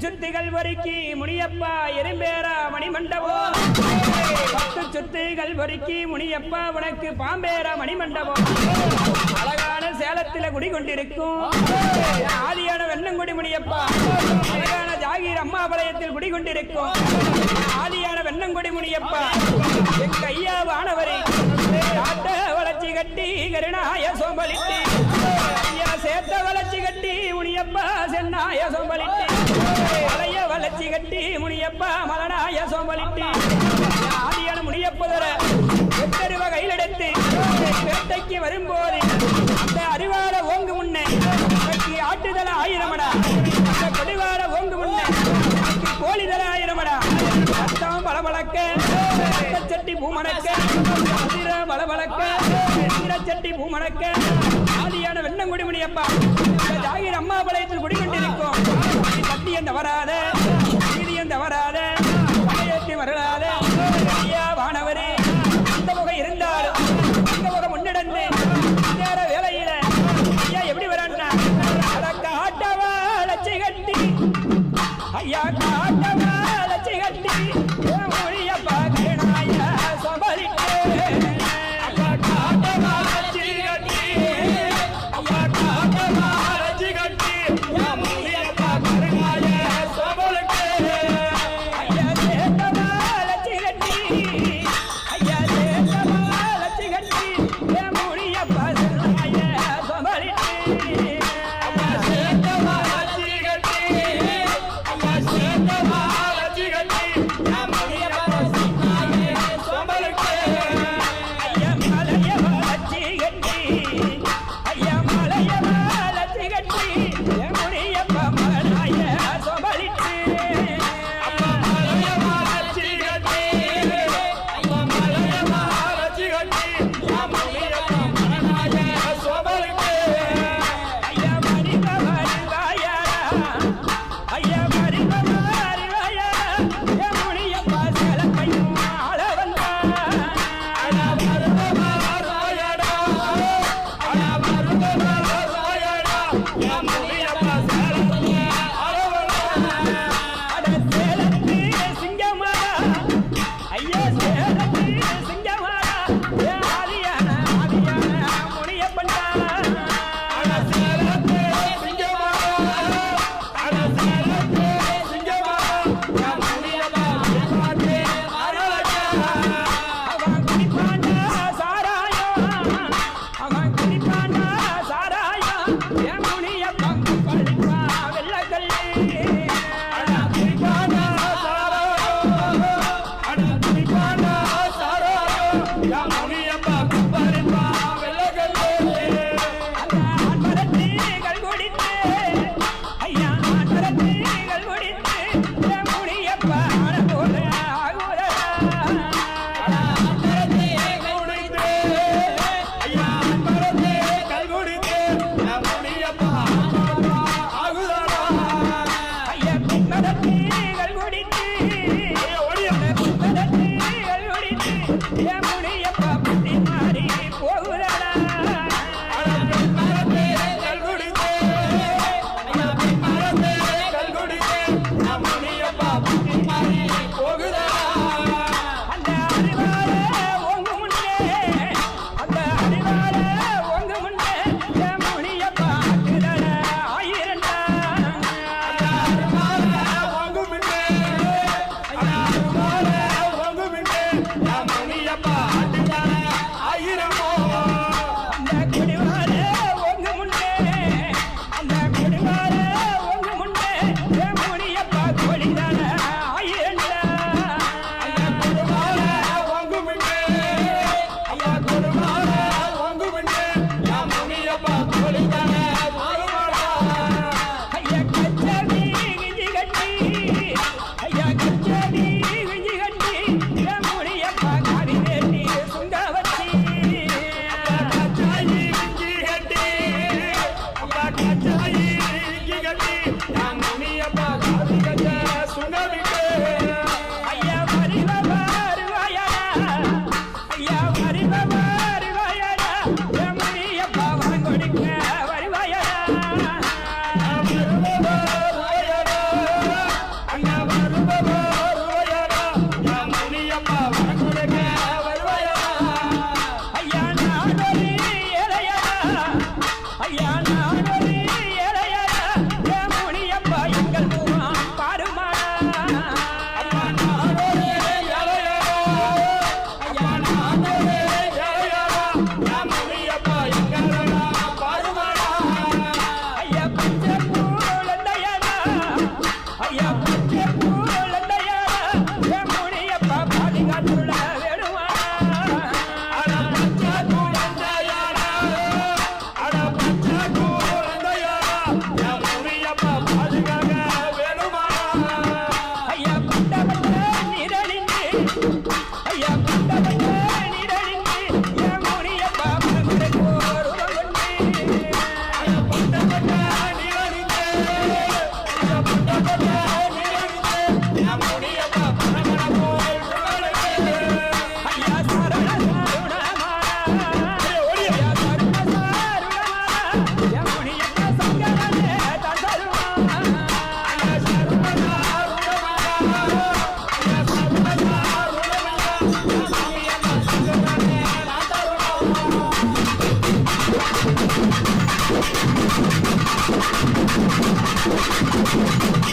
சுத்திகள் பொறுக்கி முனியப்பா எறும்பேரா மணிமண்டபோ. பத்து சுத்திகள் பொறுக்கி முனியப்பா உனக்கு பாம்பேரா மணிமண்டபம் அழகான சேலத்தில குடிகொண்டிருக்கும். ஆதியான வெண்ணங்குடி முனியப்பா. அழகான ஜாகீர் அம்மா பழையத்தில் குடிகொண்டிருக்கும். ஆதியான வெண்ணங்குடி முனியப்பா. என் கையா வானவரே காட்ட வளர்ச்சி கட்டி கருணாய சோம்பலிட்டு. சேர்த்த வளர்ச்சி கட்டி முனியப்பா சென்னாய சோம்பலிட்டு. பழைய வளர்ச்சி கட்டி முனியப்பா மலனாய சோம்பலிட்டு. ஆதியான முனியப்புதர எத்தருவ கையிலெடுத்து வேட்டைக்கு வரும்போது பூமணக்க. அதிர வளவளக்க. சட்டி பூமணக்க. ஆதியான வெண்ணங்குடிமணி அப்பா ஜாகிர் அம்மா பாளையத்தில் குடிக்கொண்டிருக்கும் சத்தியம் தவறாத. நீதியம் தவறாத.